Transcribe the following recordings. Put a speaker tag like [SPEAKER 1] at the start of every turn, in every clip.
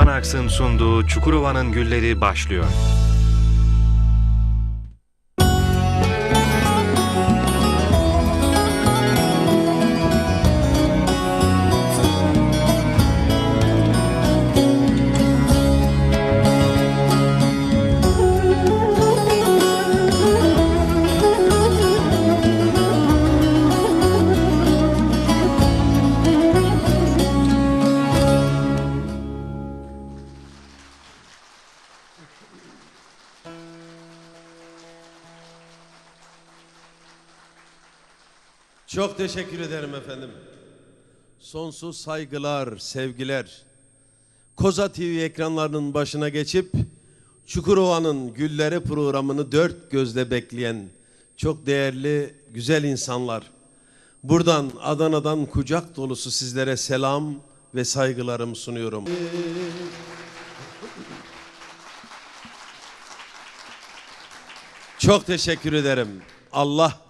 [SPEAKER 1] Panax'ın sunduğu Çukurova'nın Gülleri başlıyor.
[SPEAKER 2] Çok teşekkür ederim efendim. Sonsuz saygılar, sevgiler. Koza TV ekranlarının başına geçip Çukurova'nın Gülleri programını dört gözle bekleyen çok değerli, güzel insanlar. Buradan Adana'dan kucak dolusu sizlere selam ve saygılarımı sunuyorum. Çok teşekkür ederim. Allah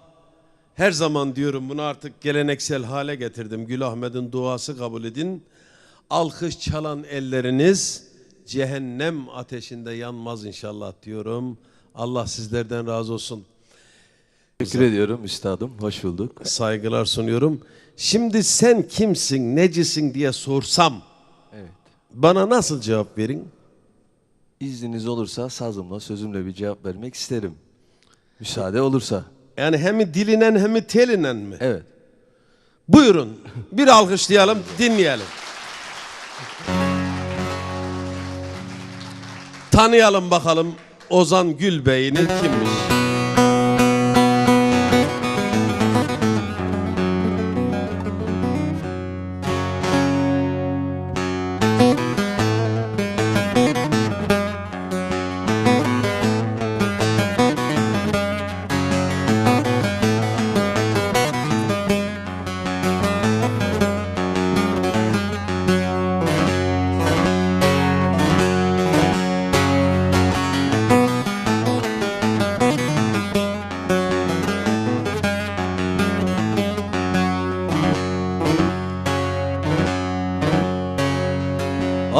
[SPEAKER 2] her zaman diyorum bunu artık geleneksel hale getirdim. Gül Ahmet'in duası kabul edin. Alkış çalan elleriniz cehennem ateşinde yanmaz inşallah diyorum. Allah sizlerden razı olsun.
[SPEAKER 3] Teşekkür ediyorum üstadım. Hoş bulduk.
[SPEAKER 2] Saygılar sunuyorum. Şimdi sen kimsin, necisin diye sorsam
[SPEAKER 3] Evet.
[SPEAKER 2] bana nasıl cevap verin?
[SPEAKER 3] İzniniz olursa sazımla, sözümle bir cevap vermek isterim. Müsaade olursa.
[SPEAKER 2] Yani hem dilinen hem telinen mi?
[SPEAKER 3] Evet.
[SPEAKER 2] Buyurun bir alkışlayalım dinleyelim. Tanıyalım bakalım Ozan Gülbey'ini kimmiş?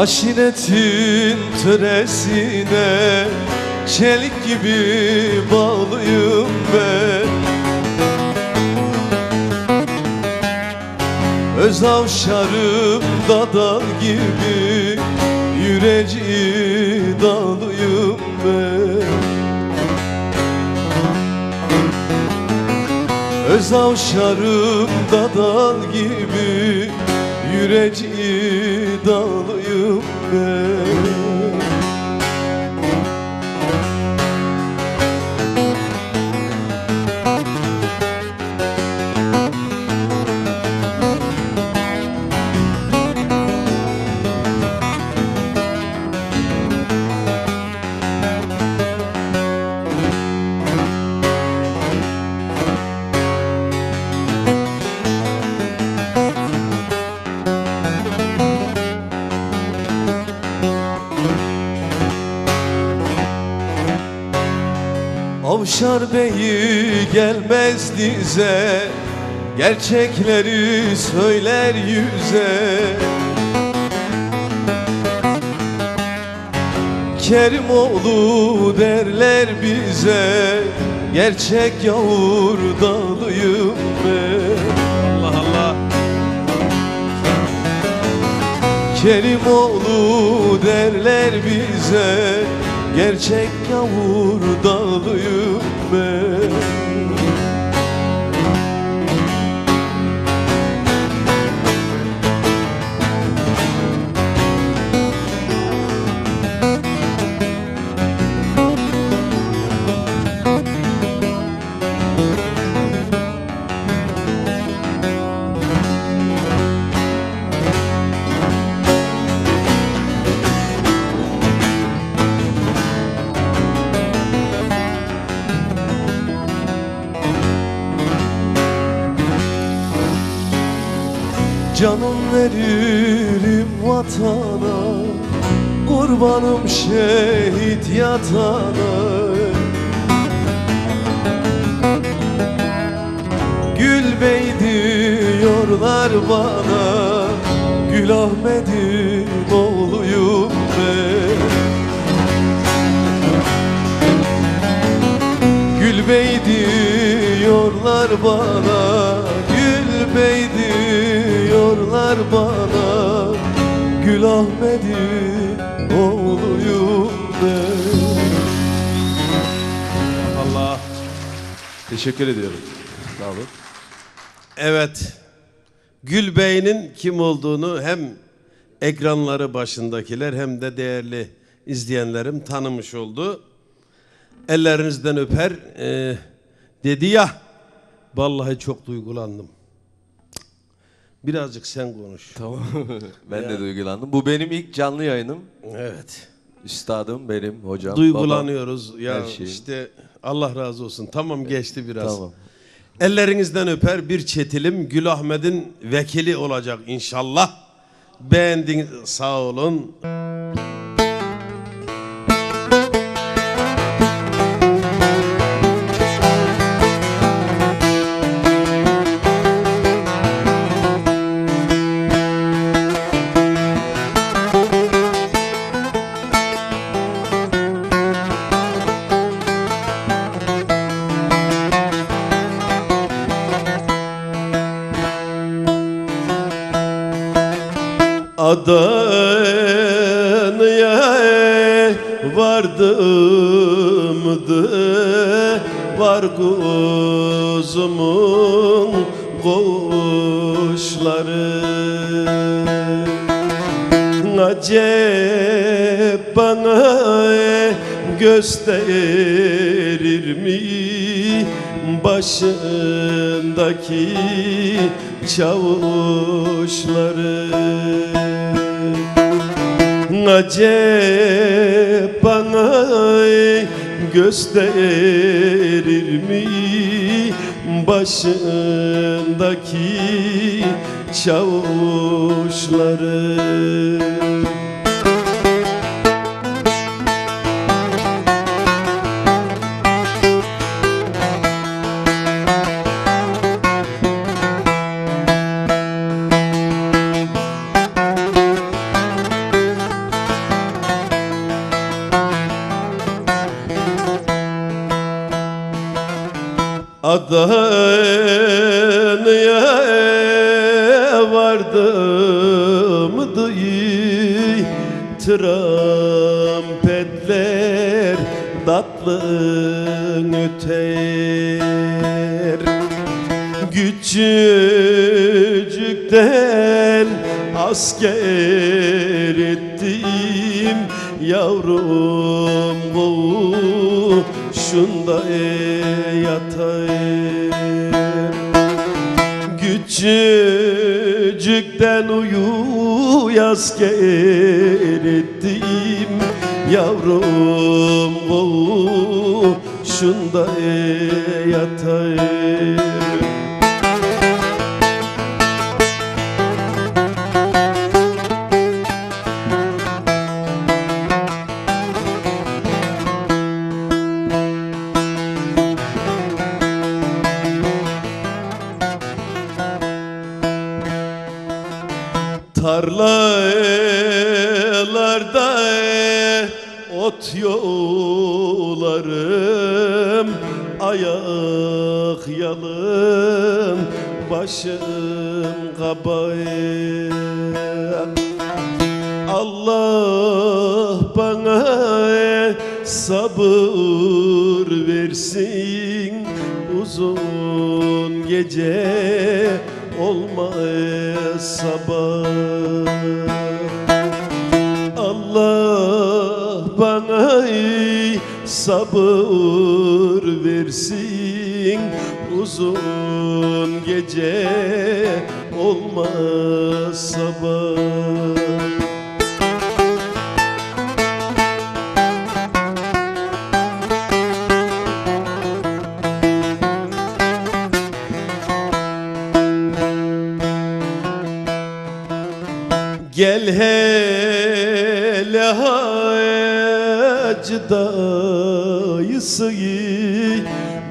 [SPEAKER 4] Aşiretin töresine Çelik gibi bağlıyım ben. Öz avşarım dada gibi Yüreci dağlıyım ben. Öz avşarım dada gibi Yüreci dağlıyım ben beyi gelmez dize. Gerçekleri söyler yüze. Kerimoğlu derler bize Gerçek yavur dalıyım ben. Allah Allah. Kerimoğlu derler bize Gerçek yavur dalıyım ben vatana Kurbanım şehit yatana. Gül bey diyorlar bana Gül Ahmet'in oğluyum ben. Gül bey diyorlar bana Gül bey diyorlar bana. Gül Ahmet'in oğluyum ben
[SPEAKER 2] Allah.
[SPEAKER 3] Teşekkür ediyorum. Sağ olun.
[SPEAKER 2] Evet. Gül Bey'in kim olduğunu hem ekranları başındakiler hem de değerli izleyenlerim tanımış oldu. Ellerinizden öper. Ee, dedi ya. Vallahi çok duygulandım. Birazcık sen konuş.
[SPEAKER 3] Tamam. ben de duygulandım. Bu benim ilk canlı yayınım.
[SPEAKER 2] Evet.
[SPEAKER 3] Üstadım benim, hocam,
[SPEAKER 2] Duygulanıyoruz. Ya
[SPEAKER 3] her
[SPEAKER 2] işte Allah razı olsun. Tamam geçti biraz.
[SPEAKER 3] babam. Tamam.
[SPEAKER 2] Ellerinizden öper bir çetilim Gül Ahmet'in vekili olacak inşallah. Beğendiniz sağ olun. Adana'ya vardımdı. Var kuzumun koşları Acep bana gösterir mi? Başındaki çavuşları Acep bana gösterir mi? Başındaki çavuşları Küçücükten asker ettim Yavrum koğuşunda yatayım. Küçücükten uyu asker ettim Yavrum koğuşunda yatayım Tarlalarda ot yolarım Ayak yalın başım kabayım Allah bana sabır versin uzun gece olmaz sabah. Allah bana sabır versin. Uzun gece olmaz sabah hele hacı dayısı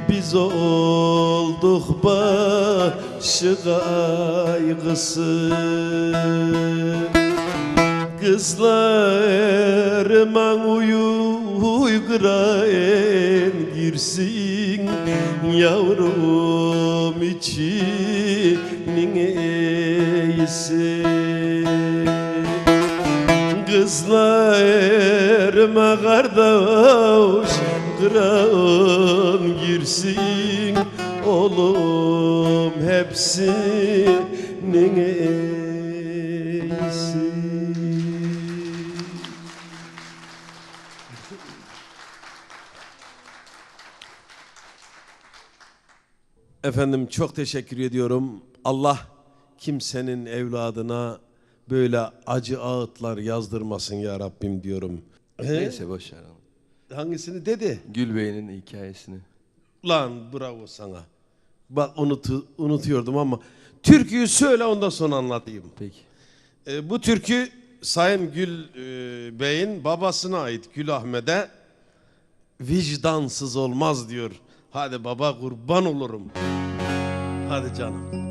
[SPEAKER 2] Biz olduk başı kaygısı. Kızlarıma Kardeş kıran girsin Oğlum hepsinin iyisi Efendim çok teşekkür ediyorum. Allah kimsenin evladına böyle acı ağıtlar yazdırmasın ya Rabbim diyorum. He?
[SPEAKER 3] Neyse boş ver. ama.
[SPEAKER 2] Hangisini dedi?
[SPEAKER 3] Gül Bey'in hikayesini.
[SPEAKER 2] Lan bravo sana. Bak unutu, unutuyordum ama türküyü söyle ondan sonra anlatayım.
[SPEAKER 3] Peki.
[SPEAKER 2] E, bu türkü Sayın Gül e, Bey'in babasına ait Gül Ahmet'e vicdansız olmaz diyor. Hadi baba kurban olurum. Hadi canım.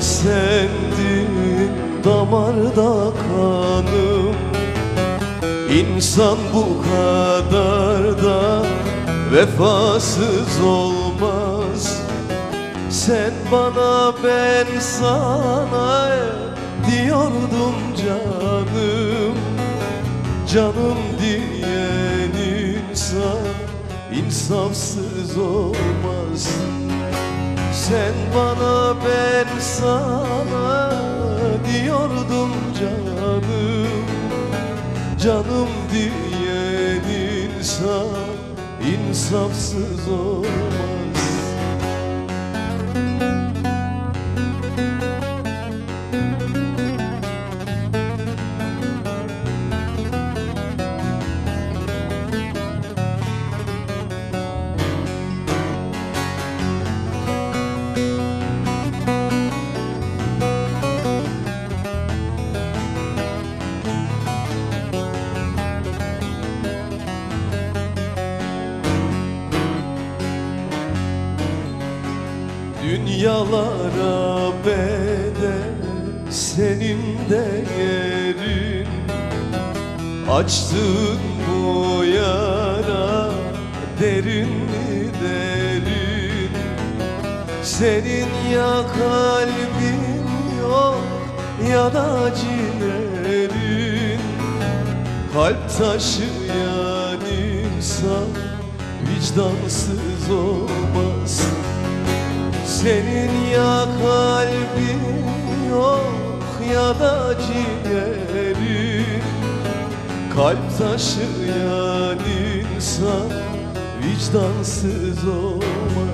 [SPEAKER 4] Sendin damarda kanım. İnsan bu kadar da vefasız olmaz. Sen bana ben sana diyordum canım. Canım diyen insan insafsız olmaz sen bana ben sana diyordum canım. Canım diyen insan insafsız olmaz Açtın bu yara derin mi derin? Senin ya kalbin yok ya da ciğerin. Kalp taşıyan insan vicdansız olmaz. Senin ya kalbin yok ya da ciğerin Kalp taşıyan insan vicdansız olmaz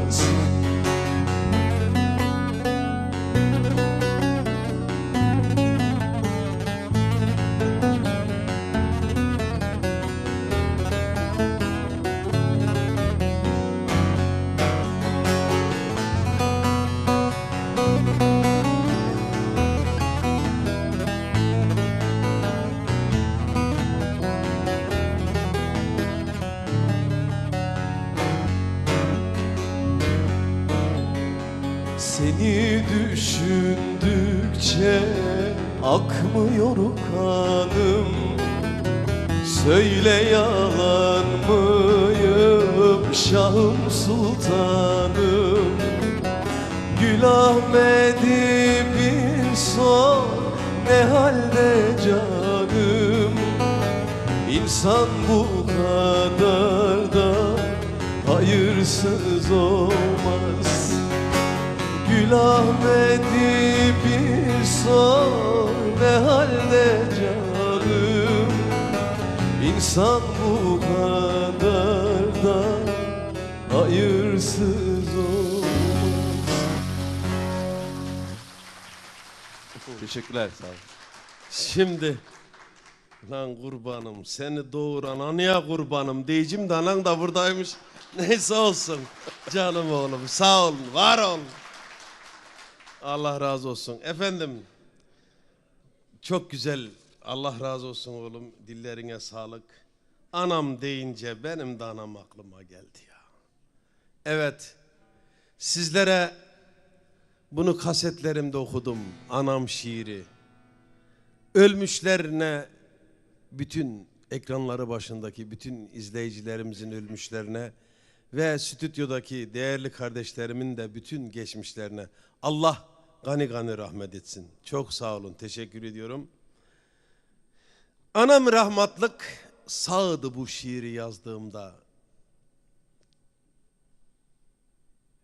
[SPEAKER 4] akmıyor kanım Söyle yalan mıyım Şahım Sultanım? Gül Ahmet'i bir sor ne halde canım? İnsan bu kadar da hayırsız olmaz. Gül Ahmet'i bir sor ne halde canım İnsan bu kadar da hayırsız olmaz
[SPEAKER 3] Teşekkürler sağ olun.
[SPEAKER 2] Şimdi lan kurbanım seni doğuran anaya kurbanım diyeceğim de anan da buradaymış. Neyse olsun. Canım oğlum sağ olun, var olun. Allah razı olsun. Efendim çok güzel. Allah razı olsun oğlum. Dillerine sağlık. Anam deyince benim de anam aklıma geldi ya. Evet. Sizlere bunu kasetlerimde okudum. Anam şiiri. Ölmüşlerine bütün ekranları başındaki bütün izleyicilerimizin ölmüşlerine ve stüdyodaki değerli kardeşlerimin de bütün geçmişlerine Allah gani gani rahmet etsin. Çok sağ olun. Teşekkür ediyorum. Anam rahmatlık sağdı bu şiiri yazdığımda.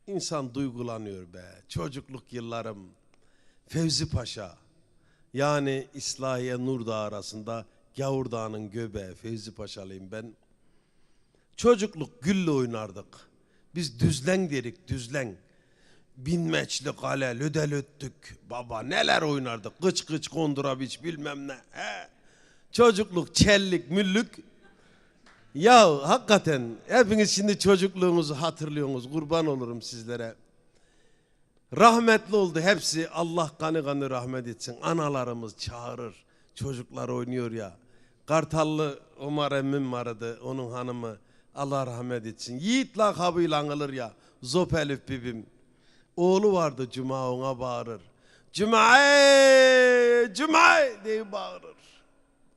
[SPEAKER 2] İnsan duygulanıyor be. Çocukluk yıllarım. Fevzi Paşa. Yani İslahiye Nurdağ arasında Gavur Dağı'nın göbeği Fevzi Paşalıyım ben. Çocukluk gülle oynardık. Biz düzlen derik düzlen. Binmeçli kale lödel öttük. Baba neler oynardık. Kıç kıç kondura biç bilmem ne. He. Çocukluk çellik müllük. Ya hakikaten hepiniz şimdi çocukluğunuzu hatırlıyorsunuz. Kurban olurum sizlere. Rahmetli oldu hepsi. Allah kanı kanı rahmet etsin. Analarımız çağırır. Çocuklar oynuyor ya. Kartallı Omar emmim vardı. Onun hanımı. Allah rahmet etsin. Yiğit lakabıyla anılır ya. Zop Elif bibim. Oğlu vardı Cuma ona bağırır. Cuma Cuma diye bağırır.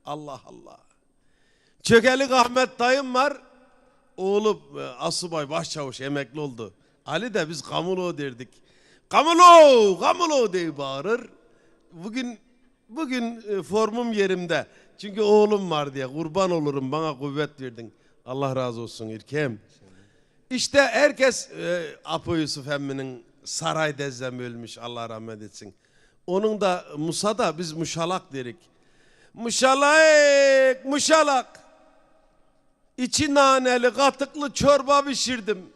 [SPEAKER 2] Allah Allah. Çökelik Ahmet dayım var. Oğlu e, asubay başçavuş emekli oldu. Ali de biz Kamulo derdik. Kamulo, Kamulo diye bağırır. Bugün bugün e, formum yerimde. Çünkü oğlum var diye kurban olurum bana kuvvet verdin. Allah razı olsun İrkem. İşte herkes e, Apo Yusuf emminin saray dezzem ölmüş Allah rahmet etsin. Onun da Musa da biz muşalak derik. Muşalak, muşalak. İçi naneli katıklı çorba pişirdim.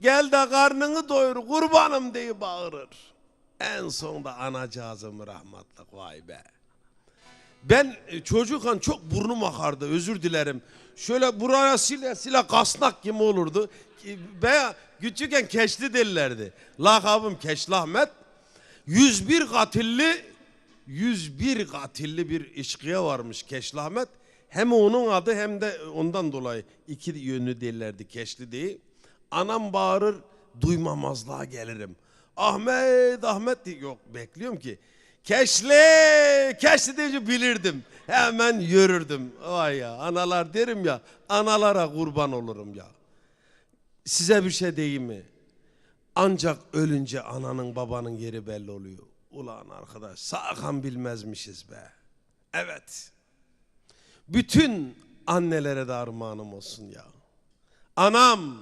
[SPEAKER 2] Gel de karnını doyur kurbanım diye bağırır. En sonunda anacığızım rahmatlık vay be. Ben e, çocukken çok burnum akardı özür dilerim. Şöyle buraya sile sile kasnak gibi olurdu. Ben küçükken Keşli derlerdi. Lakabım Keşli Ahmet. 101 katilli 101 katilli bir işkiye varmış Keşli Ahmet. Hem onun adı hem de ondan dolayı iki yönlü derlerdi Keşli diye. Anam bağırır duymamazlığa gelirim. Ahmet Ahmet diye yok bekliyorum ki. Keşli Keşli deyince bilirdim. Hemen yürürdüm. Vay ya analar derim ya analara kurban olurum ya. Size bir şey diyeyim mi? Ancak ölünce ananın babanın yeri belli oluyor. Ulan arkadaş sağkan bilmezmişiz be. Evet. Bütün annelere de armağanım olsun ya. Anam.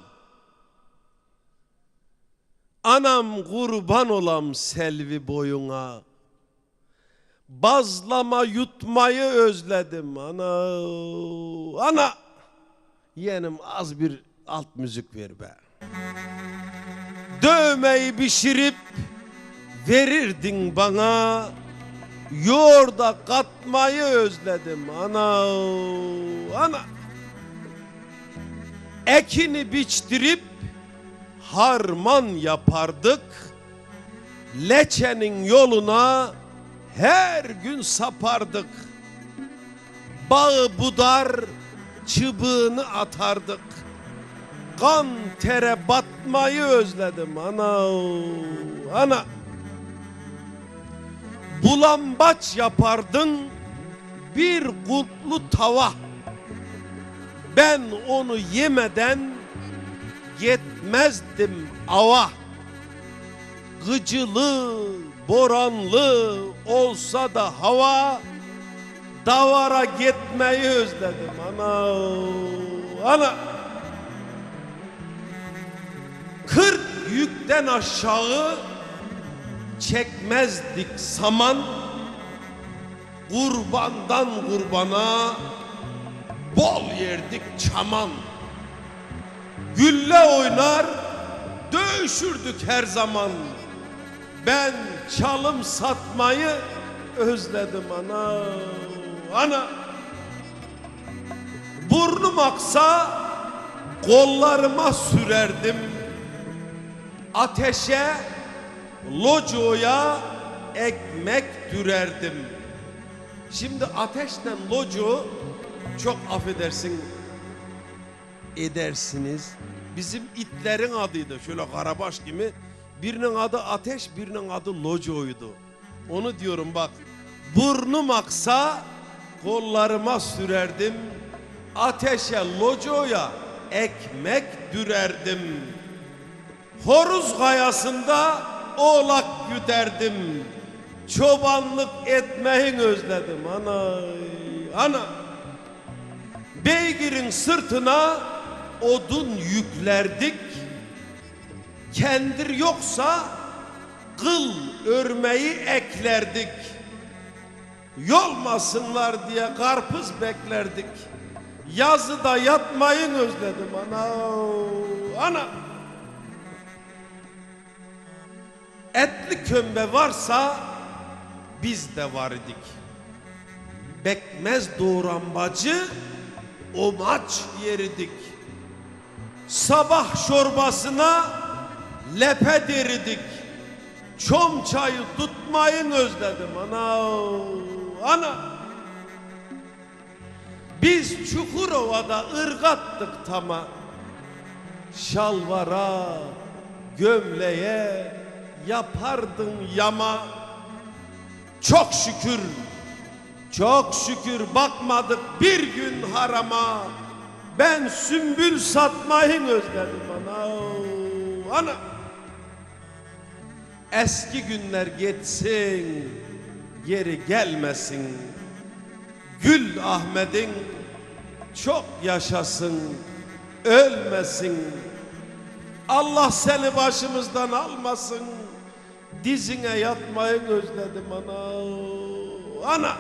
[SPEAKER 2] Anam kurban olam selvi boyuna. Bazlama yutmayı özledim ana. Ana. Yeğenim az bir alt müzik ver be. Dövmeyi pişirip verirdin bana. Yoğurda katmayı özledim ana. Ana. Ekini biçtirip harman yapardık. Leçenin yoluna her gün sapardık. Bağı budar çıbığını atardık. Kan tere batmayı özledim ana. Ana. Bulambaç yapardın bir kutlu tava. Ben onu yemeden yetmezdim ava. Gıcılı, boranlı olsa da hava davara gitmeyi özledim ana. Ana. Kırk yükten aşağı çekmezdik saman. Kurbandan kurbana bol yerdik çaman. Gülle oynar dövüşürdük her zaman. Ben çalım satmayı özledim ana ana. Burnum aksa kollarıma sürerdim. Ateşe, locoya ekmek dürerdim. Şimdi ateşle loco çok affedersin edersiniz. Bizim itlerin adıydı şöyle karabaş gibi. Birinin adı ateş, birinin adı locoydu. Onu diyorum bak. Burnum aksa kollarıma sürerdim. Ateşe, locoya ekmek dürerdim. Horuz kayasında oğlak güderdim. Çobanlık etmeyin özledim anay. Ana. Beygirin sırtına odun yüklerdik. Kendir yoksa kıl örmeyi eklerdik. Yolmasınlar diye karpuz beklerdik. Yazıda yatmayın özledim ana. Ana. Etli kömbe varsa biz de var idik. Bekmez doğuran bacı o maç yeridik. Sabah çorbasına lepe deridik. Çom çayı tutmayın özledim ana. Ana. Biz Çukurova'da ırgattık tama. Şalvara, gömleğe yapardın yama. Çok şükür, çok şükür bakmadık bir gün harama. Ben sümbül satmayı özledim ana. Ana. Eski günler geçsin, geri gelmesin. Gül Ahmet'in çok yaşasın, ölmesin. Allah seni başımızdan almasın. Dizine yatmayı özledim ana. Ana.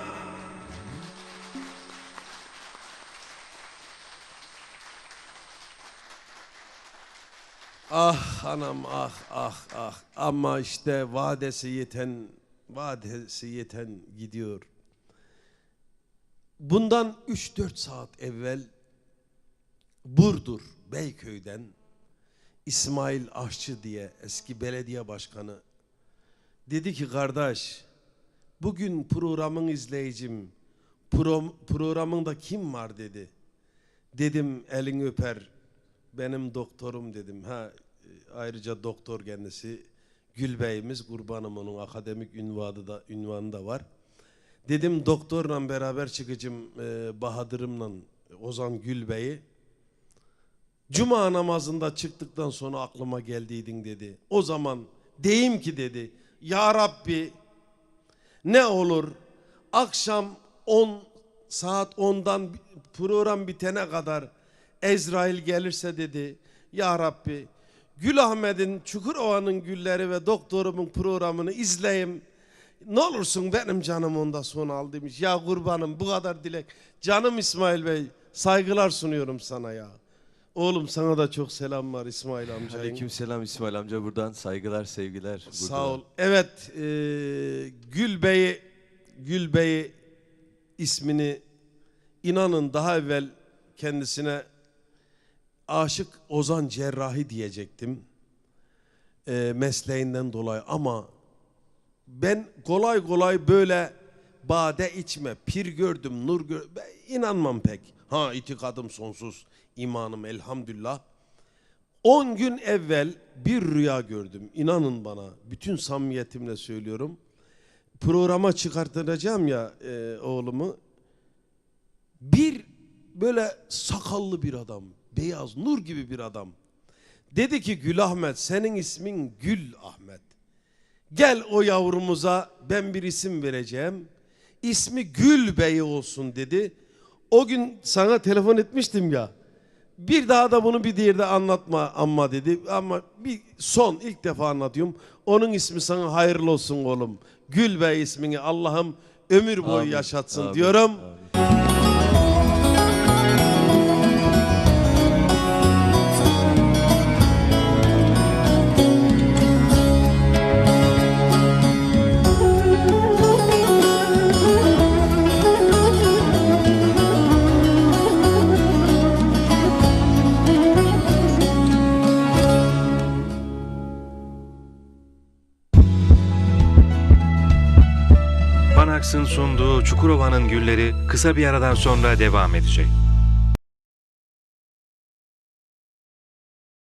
[SPEAKER 2] Ah anam ah ah ah ama işte vadesi yeten vadesi yeten gidiyor. Bundan 3-4 saat evvel Burdur Beyköy'den İsmail Aşçı diye eski belediye başkanı dedi ki kardeş bugün programın izleyicim pro, programında kim var dedi. Dedim elini öper benim doktorum dedim. Ha e, ayrıca doktor kendisi Gül Bey'imiz kurbanım onun akademik ünvanı da ünvanı da var. Dedim doktorla beraber çıkacağım e, Bahadır'ımla Ozan Gül Bey'i. Cuma namazında çıktıktan sonra aklıma geldiydin dedi. O zaman deyim ki dedi. Ya Rabbi ne olur akşam 10 saat 10'dan program bitene kadar Ezrail gelirse dedi. Ya Rabbi Gül Ahmet'in Çukurova'nın gülleri ve doktorumun programını izleyeyim. Ne olursun benim canım onda son al demiş. Ya kurbanım bu kadar dilek. Canım İsmail Bey saygılar sunuyorum sana ya. Oğlum sana da çok selam var İsmail amca.
[SPEAKER 3] Aleykümselam İsmail amca buradan saygılar sevgiler. Burada.
[SPEAKER 2] Sağ ol. Evet, e, Gül Bey'i Gül Bey'i ismini inanın daha evvel kendisine Aşık Ozan Cerrahi diyecektim. E, mesleğinden dolayı ama ben kolay kolay böyle bade içme, pir gördüm, nur gördüm. Ben inanmam pek. Ha itikadım sonsuz, imanım elhamdülillah. 10 gün evvel bir rüya gördüm. İnanın bana, bütün samimiyetimle söylüyorum. Programa çıkartacağım ya e, oğlumu. Bir böyle sakallı bir adam, beyaz nur gibi bir adam. Dedi ki Gül Ahmet, senin ismin Gül Ahmet. Gel o yavrumuza ben bir isim vereceğim. İsmi Gül Bey olsun dedi. O gün sana telefon etmiştim ya. Bir daha da bunu bir diğerde anlatma amma dedi. Ama bir son ilk defa anlatıyorum. Onun ismi sana hayırlı olsun oğlum. Gül Bey ismini Allah'ım ömür boyu
[SPEAKER 3] Amin,
[SPEAKER 2] yaşatsın
[SPEAKER 3] amin,
[SPEAKER 2] diyorum.
[SPEAKER 3] amin.
[SPEAKER 1] Çukurova'nın Gülleri kısa bir aradan sonra devam edecek.